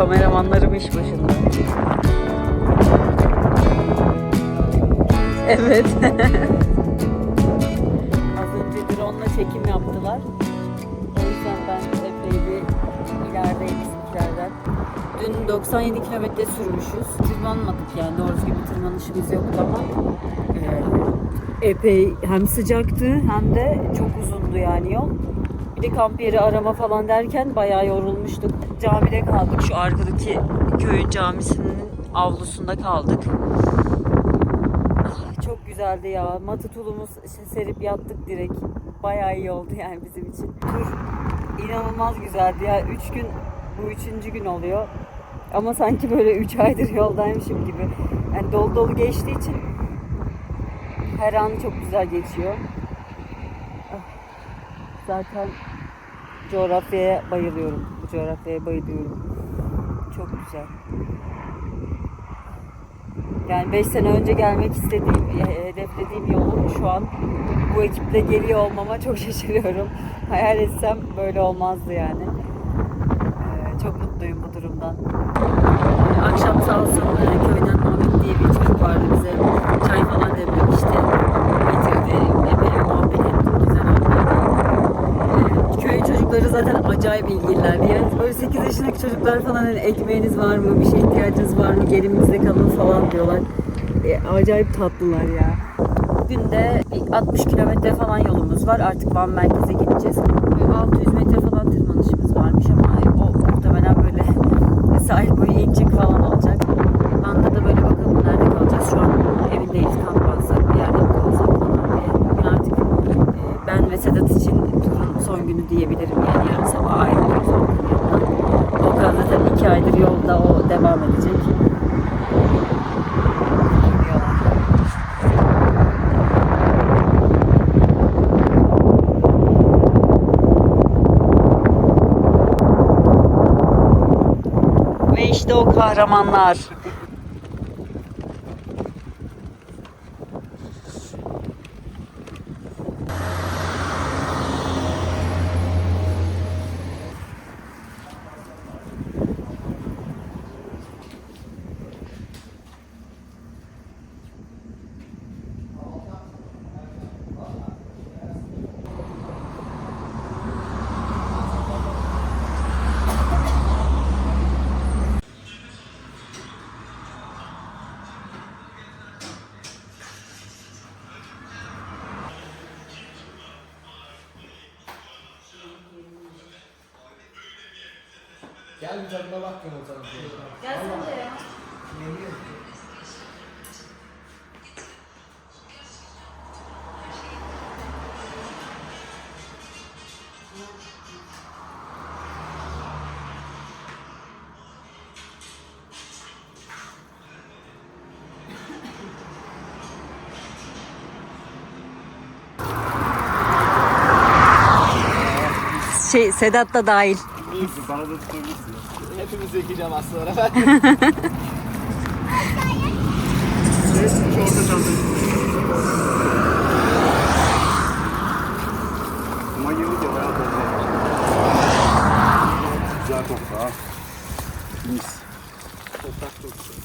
Kahramanlarım iş başında. Evet. Az önce drone'la çekim yaptılar. O yüzden ben epey bir ilerideyim bizimkilerden. Dün 97 kilometre sürmüşüz. Tırmanmadık yani doğru düzgün bir tırmanışımız yoktu ama e, epey hem sıcaktı hem de çok uzundu yani yol. Bir de kamp yeri arama falan derken bayağı yorulmuştuk. Camide kaldık. Şu arkadaki köyün camisinin avlusunda kaldık. Ah, Çok güzeldi ya. Matı tulumuz serip yattık direkt. Bayağı iyi oldu yani bizim için. Tur inanılmaz güzeldi ya. Üç gün, bu üçüncü gün oluyor. Ama sanki böyle üç aydır yoldaymışım gibi. Yani dolu dolu geçtiği için her an çok güzel geçiyor. Ah, Zaten coğrafyaya bayılıyorum. Coğrafyaya bayılıyorum. Çok güzel. Yani 5 sene önce gelmek istediğim, e, hedeflediğim yolun şu an bu ekiple geliyor olmama çok şaşırıyorum. Hayal etsem böyle olmazdı yani. Ee, çok mutluyum bu durumdan. Akşam sağ olsun e, köyden Ahmet diye bir çocuk vardı bize çay falan demlemişti. Getirdi. Epey muhabbet ettik. Güzel oldu. Köy çocukları zaten acayip ilgililer. Yani böyle 8 yaşındaki çocuklar falan hani ekmeğiniz var mı, bir şey ihtiyacınız var mı, gelimizde kalın falan diyorlar. E, acayip tatlılar ya. Bugün de bir 60 kilometre falan yolumuz var. Artık Van merkeze gideceğiz. Böyle 600 metre falan tırmanışımız varmış ama o muhtemelen böyle sahil boyu incik falan olacak. Van'da da böyle bakalım nerede kalacağız. Şu an evindeyiz kamp alsak bir yerde kalsak falan diye. Bugün artık e, ben ve Sedat için son günü diyebilirim. Yani yarın sabah ayrılıyoruz yanından. Volkan zaten iki aydır yolda o devam edecek. Ve işte o kahramanlar. Gel bir tadına bak ya o tarafa. Şey Sedat da dahil. Bana da tutabilirsin. Hepimiz zekeceğim aslında orta çantayı. Ama yeni de bayağı tozlu. Güzel toprağı. Mis. Toprak çok güzel.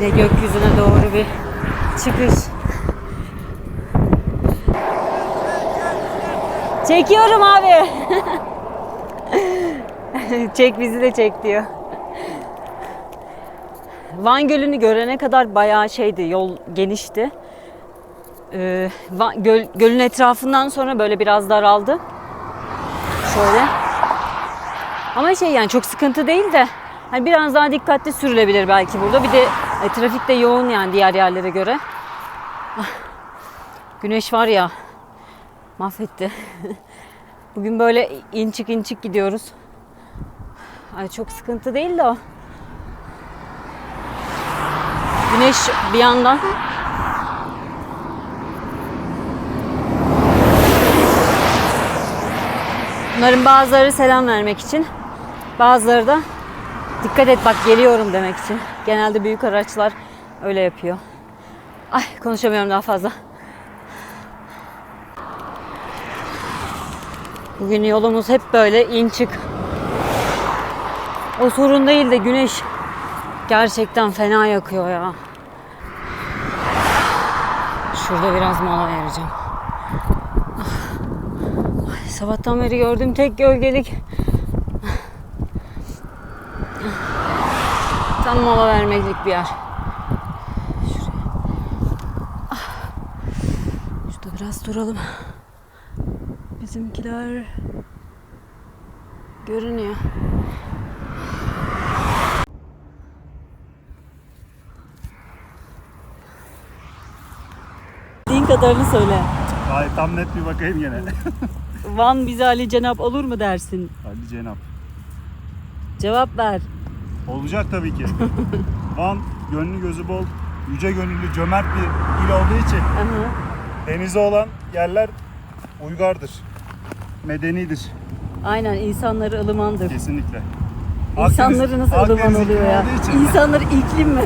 Yine gökyüzüne doğru bir çıkış. Çekiyorum abi. çek bizi de çek diyor. Van Gölü'nü görene kadar bayağı şeydi, yol genişti. Ee, göl, gölün etrafından sonra böyle biraz daraldı. Şöyle. Ama şey yani çok sıkıntı değil de hani biraz daha dikkatli sürülebilir belki burada. Bir de e, trafik de yoğun yani diğer yerlere göre. Ah, Güneş var ya mahvetti. Bugün böyle in çık in çık gidiyoruz. Ay çok sıkıntı değil de o. Güneş bir yandan. Bunların bazıları selam vermek için, bazıları da dikkat et bak geliyorum demek için. Genelde büyük araçlar öyle yapıyor. Ay konuşamıyorum daha fazla. Bugün yolumuz hep böyle in çık. O sorun değil de güneş gerçekten fena yakıyor ya. Şurada biraz mola vereceğim. Ay, sabahtan beri gördüğüm tek gölgelik. Tam mola vermelik bir yer. Şuraya. Ah. Şurada biraz duralım. Bizimkiler görünüyor. Din kadarını söyle. Ay tam net bir bakayım gene. Van bize Ali Cenap olur mu dersin? Hadi Cenap. Cevap ver. Olacak tabii ki. Van gönlü gözü bol, yüce gönüllü, cömert bir il olduğu için denize olan yerler uygardır. Medenidir Aynen insanları ılımandır. kesinlikle. İnsanları nasıl ılıman Akdeniz oluyor iklimi ya? olduğu için İnsanları iklim mi?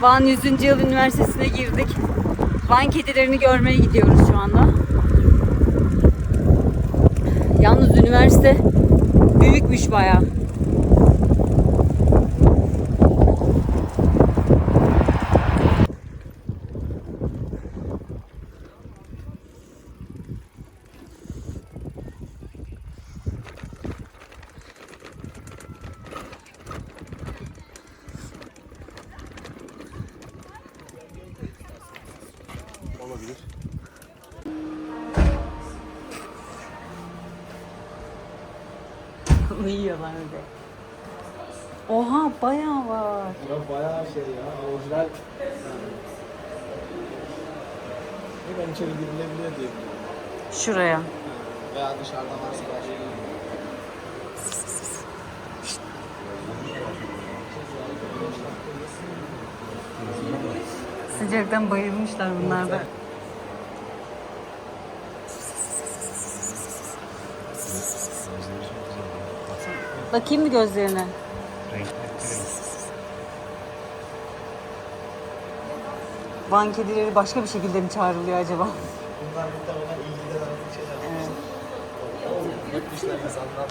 Van 100. Yıl Üniversitesi'ne girdik. Van kedilerini görmeye gidiyoruz şu anda. Yalnız üniversite büyükmüş bayağı. olabilir. Uyuyorlar öyle. Oha bayağı var. Ya bayağı şey ya. Orijinal. Ben içeri girilebilir diye biliyorum. Şuraya. Veya dışarıdan varsa başka. Sıcaktan bayılmışlar bunlar da. Bakayım mı gözlerine? Van kedileri başka bir şekilde mi çağrılıyor acaba? Bunlar muhtemelen ilgilenen bir şeyler. Evet. İnsanlar.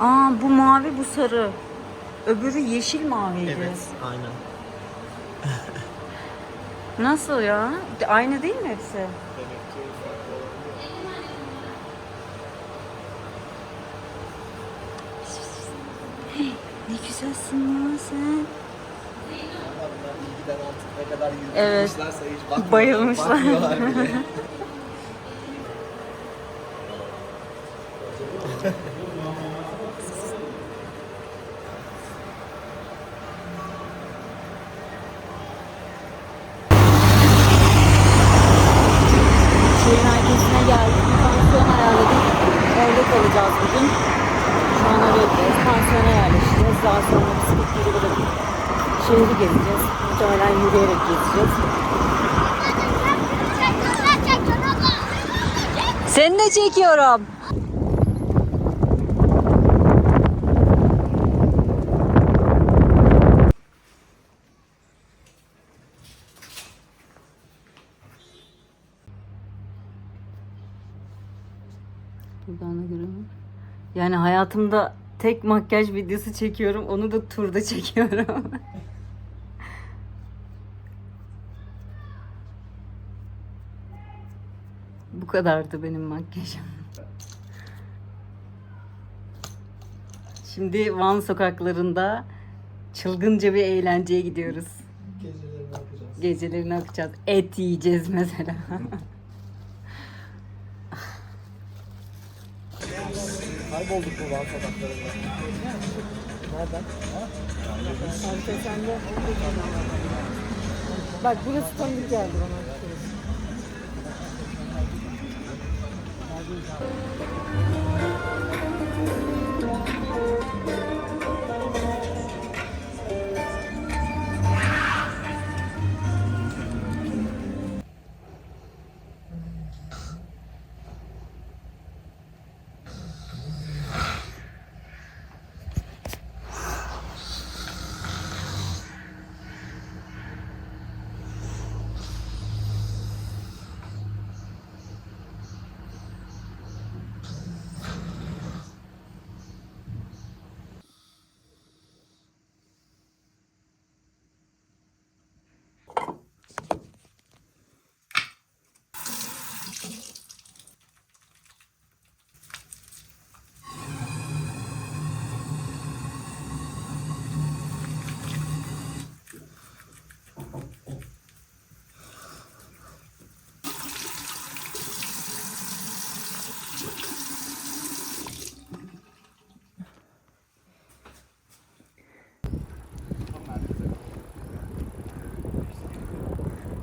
Aa bu mavi bu sarı. Öbürü yeşil maviydi. aynen. Nasıl ya? Aynı değil mi hepsi? Ne güzelsin ya sen. Ne kadar Evet. yürümüşlerse hiç bakmıyorlar. Bayılmışlar. Bakmıyorlar pansiyona yerleşeceğiz. Daha sonra bisikletleri bırakıp şehri gezeceğiz. Muhtemelen yürüyerek gezeceğiz. Seni de çekiyorum. Buradan da görüyorum. Yani hayatımda tek makyaj videosu çekiyorum. Onu da turda çekiyorum. Bu kadardı benim makyajım. Şimdi Van sokaklarında çılgınca bir eğlenceye gidiyoruz. Geceleri ne yapacağız? Gecelerini akacağız. Et yiyeceğiz mesela. Kaybolduk bu Van sokaklarında. Nereden? Bak burası tanıdık geldi bana.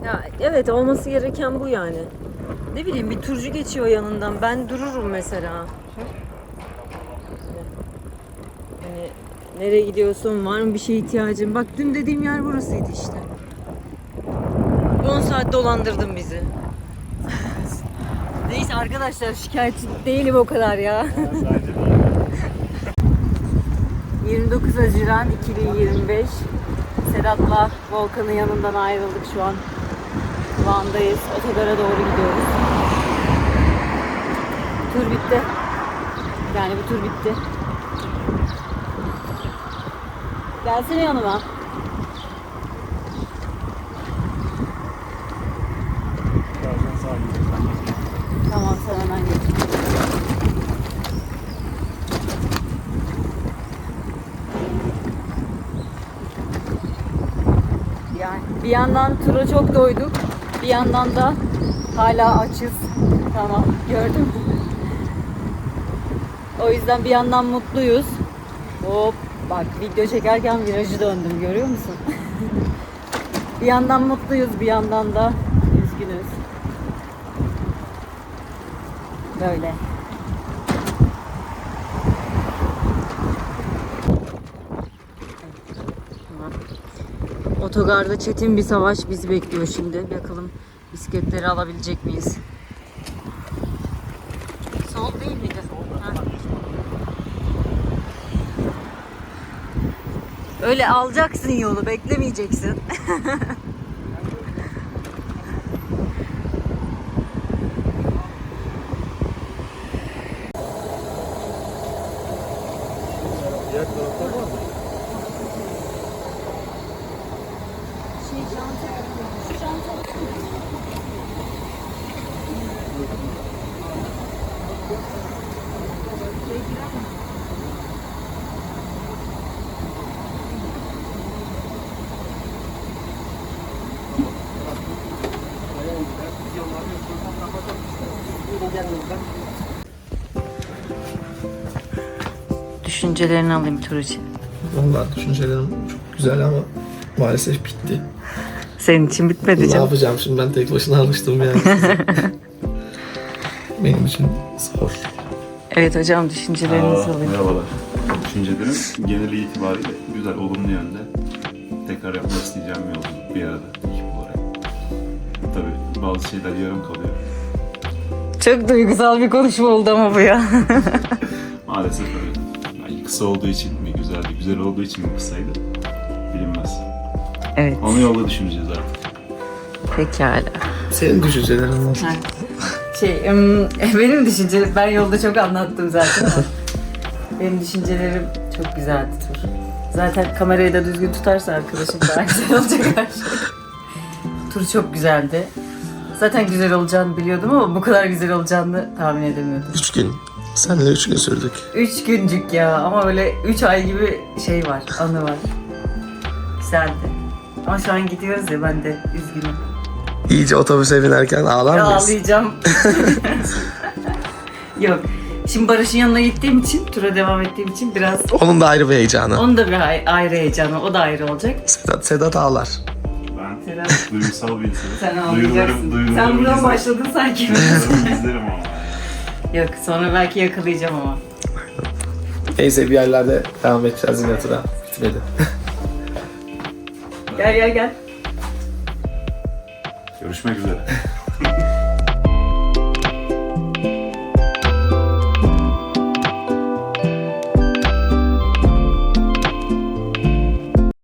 Ya evet olması gereken bu yani. Ne bileyim bir turcu geçiyor yanından. Ben dururum mesela. Hani nereye gidiyorsun? Var mı bir şeye ihtiyacın? Bak dün dediğim yer burasıydı işte. 10 saat dolandırdın bizi. Neyse arkadaşlar şikayetçi değilim o kadar ya. 29 Haziran 2025 Sedat'la Volkan'ın yanından ayrıldık şu an. Van'dayız. Otogara doğru gidiyoruz. Tur bitti. Yani bu tur bitti. Gelsene yanıma. Tamam sen hemen geç. Yani bir yandan tura çok doyduk. Bir yandan da hala açız. Tamam gördün mü? O yüzden bir yandan mutluyuz. Hop bak video çekerken virajı döndüm görüyor musun? bir yandan mutluyuz bir yandan da üzgünüz. Böyle. Otogarda çetin bir savaş bizi bekliyor şimdi. Bakalım bisikletleri alabilecek miyiz? Sol değil miydi? Ha. Öyle alacaksın yolu, beklemeyeceksin. Diğer tarafta var mı? Düşüncelerini alayım tur için. Vallahi düşüncelerim çok güzel ama maalesef bitti. Senin için bitmedi Ne canım. yapacağım şimdi ben tek başına alıştım yani. Benim için zor. Evet hocam düşüncelerinizi Aa, alayım. Merhabalar. Düşüncelerim genel itibariyle güzel, olumlu yönde. Tekrar yapmak isteyeceğim bir yolculuk bir arada ekip olarak. Tabii bazı şeyler yarım kalıyor. Çok duygusal bir konuşma oldu ama bu ya. Maalesef öyle. Kısa olduğu için mi güzeldi, güzel olduğu için mi kısaydı bilinmez. evet. Onu yolda düşüneceğiz artık. Pekala. Senin düşüncelerin nasıl? Şey, ım, benim düşüncelerim, ben yolda çok anlattım zaten ama benim düşüncelerim çok güzeldi tur. Zaten kamerayı da düzgün tutarsa arkadaşım daha güzel olacak her şey. Tur çok güzeldi. Zaten güzel olacağını biliyordum ama bu kadar güzel olacağını tahmin edemiyordum. Üç gün. Seninle üç gün sürdük. Üç güncük ya ama öyle üç ay gibi şey var, anı var. Güzeldi. Ama şu an gidiyoruz ya ben de üzgünüm. İyice otobüse binerken ağlar mıyız? Ağlayacağım. Yok. Şimdi Barış'ın yanına gittiğim için, tura devam ettiğim için biraz Onun da ayrı bir heyecanı. onun da bir ay- ayrı heyecanı, o da ayrı olacak. Sedat, Sedat ağlar. Ben Sedat. duygusal bir insanım. Sen Duygularım- ağlayacaksın. Sen buradan başladın sanki. Duygularımı izlerim ama. Yok sonra belki yakalayacağım ama. Neyse bir yerlerde devam edeceğiz yine tura. Bitmedi. Gel gel gel. Görüşmek üzere.